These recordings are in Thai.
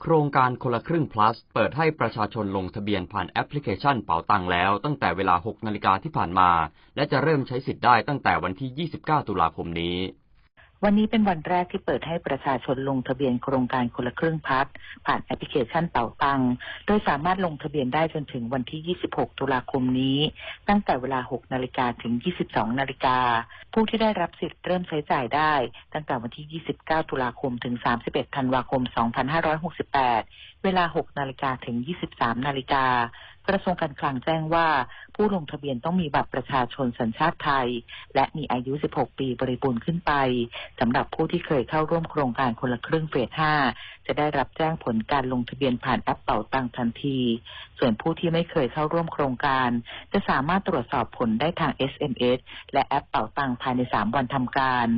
โครงการคนละครึ่ง plus เปิดให้ประชาชนลงทะเบียนผ่านแอปพลิเคชันเป๋าตังแล้วตั้งแต่เวลา 6 นาฬิกาที่ผ่านมา และจะเริ่มใช้สิทธิ์ได้ตั้งแต่วันที่ 29 ตุลาคมนี้ วันนี้เป็นวันแรกที่เปิดให้ประชาชนลงทะเบียนโครงการคนละครึ่งพัดผ่านแอปพลิเคชันเป๋าตัง โดยสามารถลงทะเบียนได้จนถึงวันที่ 26 ตุลาคมนี้ ตั้งแต่เวลา 6 นาฬิกาถึง 22 นาฬิกา ผู้ที่ได้รับสิทธิ์เริ่มใช้จ่ายได้ ตั้งแต่วันที่ 29 ตุลาคมถึง 31 ธันวาคม 2568 เวลา 6 นาฬิกาถึง 23 นาฬิกากระทรวงการคลังแจ้งว่า ผู้ลงทะเบียนต้องมีบัตรประชาชนสัญชาติไทย และมีอายุ 16 ปีบริบูรณ์ขึ้นไปสำหรับผู้ที่เคยเข้าร่วมโครงการคนละครึ่งเฟส 5 จะได้รับแจ้งผลการลงทะเบียนผ่านแอปเป่าตังทันที ส่วนผู้ที่ไม่เคยเข้าร่วมโครงการ จะสามารถตรวจสอบผลได้ทาง SMS และแอปเป่าตังภายใน 3 วันทำการ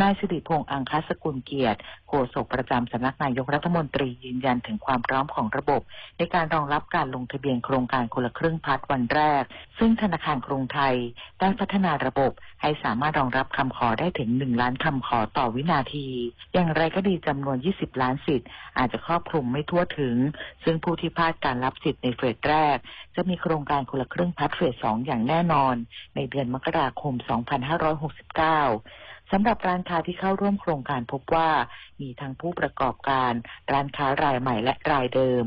นายสิริพงษ์อังคสกุลเกียรติโฆษกประจำสำนักนายกรัฐมนตรียืนยันถึงความพร้อมของระบบ ในการรองรับการลงทะเบียนโครงการคนละครึ่งพัดวันแรกซึ่งธนาคารกรุงไทยได้พัฒนาระบบให้สามารถรองรับคำขอได้ถึง 1 ล้านคำขอต่อวินาที อย่างไรก็ดีจำนวน 20 ล้านสิทธิ์ อาจจะครอบคลุมไม่ทั่วถึง ซึ่งผู้ที่พลาดการรับสิทธิ์ในเฟสแรก จะมีโครงการคนละครึ่งพัดเฟส2อย่างแน่นอน ในเดือนมกราคม 2569สำหรับร้านค้าที่เข้าร่วมโครงการพบว่า มีทั้งผู้ประกอบการ ร้านค้ารายใหม่และรายเดิม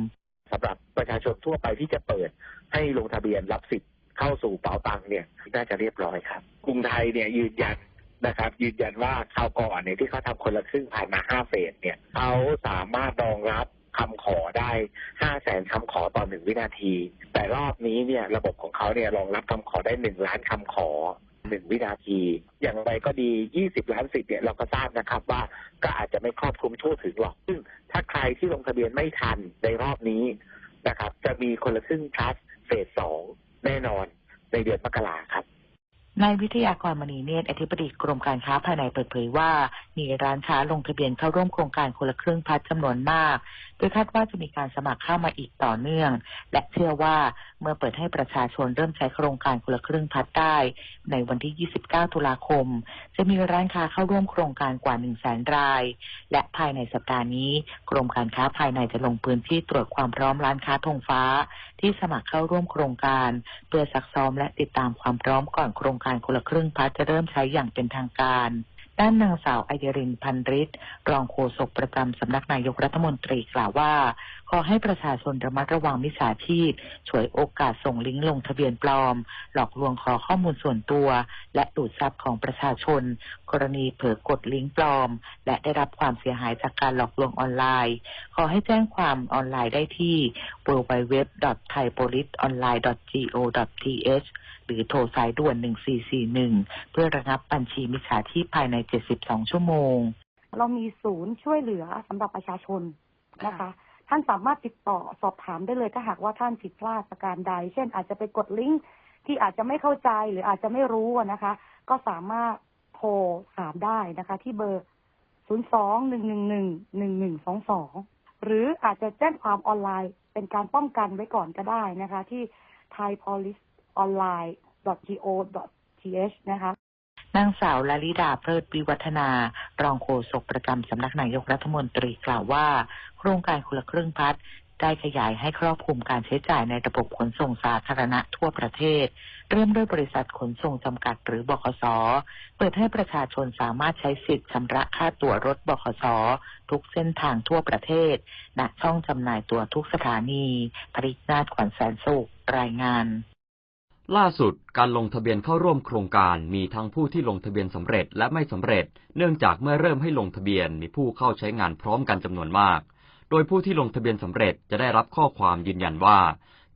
สำหรับประชาชนทั่วไปที่จะเปิดให้ลงทะเบียนรับสิทธิ์ เข้าสู่เป๋าตังค์เนี่ยน่าจะเรียบร้อยครับกรุงไทยเนี่ยยืนยันนะครับ ยืนยันว่าคราวก่อนเนี่ยที่เขาทำคนละครึ่งผ่านมาห้าเฟสเนี่ยเขาสามารถรองรับคำขอได้ห้าแสนคำขอต่อหนึ่งวินาที แต่รอบนี้เนี่ยระบบของเขาเนี่ยรองรับคำขอได้หนึ่งล้านคำขอหนึ่งวินาที อย่างไรก็ดี 20 ล้านสิทธิ์เนี่ยเราก็ทราบนะครับว่าก็อาจจะไม่ครอบคลุมทั่วถึงหรอก ซึ่งถ้าใครที่ลงทะเบียนไม่ทันในรอบนี้นะครับ จะมีคนละครึ่งพลัสเฟสสอง น่นอนในเดือนมกราครับ นายวิทยากรมณีเนตรอธิบดีกรมการค้าภายในเปิดเผยว่า มีร้านค้าลงทะเบียนเข้าร่วมโครงการคนละครึ่งพัดจำนวนมาก โดยคาดว่าจะมีการสมัครเข้ามาอีกต่อเนื่อง และเชื่อว่าเมื่อเปิดให้ประชาชนเริ่มใช้โครงการคนละครึ่งพัดได้ ในวันที่ 29 ตุลาคม จะมีร้านค้าเข้าร่วมโครงการกว่า 1 0 0 0 0แสนราย และภายในสัปดาห์นี้ กรมการค้าภายในจะลงพื้นที่ตรวจความพร้อมร้านค้าธงฟ้า ที่สมัครเข้าร่วมโครงการ เพื่อซักซ้อมและติดตามความพร้อมก่อนโครงการการคนละครึ่งพัดจะเริ่มใช้อย่างเป็นทางการด้านนางสาวไอเดรินพันริศรองโฆษกประจำสำนักนายกรัฐมนตรีกล่าวว่า ขอให้ประชาชนระมัดระวังมิจฉาชีพฉวยโอกาสส่งลิงก์ลงทะเบียนปลอม หลอกลวงขอข้อมูลส่วนตัว และดูดทรัพย์ของประชาชน กรณีเผลอกดลิงก์ปลอม และได้รับความเสียหายจากการหลอกลวงออนไลน์ ขอให้แจ้งความออนไลน์ได้ที่ www.thaipoliceonline.go.th รือโทรสายด่วน 1441 เพื่อระงับบัญชีมิจฉาชีพภายใน 72 ชั่วโมง เรามีศูนย์ช่วยเหลือสำหรับประชาชนนะคะ ท่านสามารถติดต่อสอบถามได้เลยถ้าหากว่าท่านผิดพลาดประการใด เช่นอาจจะไปกดลิงก์ที่อาจจะไม่เข้าใจหรืออาจจะไม่รู้อะนะคะ ก็สามารถโทรถามได้นะคะ ที่เบอร์ 0 2 1 1 1 1 1 2 2 หรืออาจจะแจ้งความออนไลน์เป็นการป้องกันไว้ก่อนก็ได้นะคะ ที่ thaipoliceonline.go.th นะคะนางสาวลลิดาเพลิดวิวัฒนา รองโฆษกประจำสำนักนายกรัฐมนตรีกล่าวว่า โครงการคนละครึ่งพัดได้ขยายให้ครอบคลุมการใช้จ่ายในระบบขนส่งสาธารณะทั่วประเทศ เริ่มด้วยบริษัทขนส่งจำกัดหรือบขส เปิดให้ประชาชนสามารถใช้สิทธิ์ชำระค่าตั๋วรถบขส ทุกเส้นทางทั่วประเทศณช่องจำหน่ายตั๋วทุกสถานีปรินาถขวัญแสนสุขรายงาน ล่าสุดการลงทะเบียนเข้าร่วมโครงการมีทั้งผู้ที่ลงทะเบียนสำเร็จและไม่สำเร็จ เนื่องจากเมื่อเริ่มให้ลงทะเบียนมีผู้เข้าใช้งานพร้อมกันจำนวนมาก โดยผู้ที่ลงทะเบียนสำเร็จจะได้รับข้อความยืนยันว่า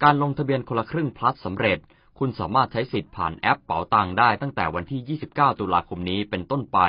การลงทะเบียนคนละครึ่งพลัสสำเร็จ คุณสามารถใช้สิทธิ์ผ่านแอปเป๋าตังได้ตั้งแต่วันที่ 29 ตุลาคมนี้เป็นต้นไป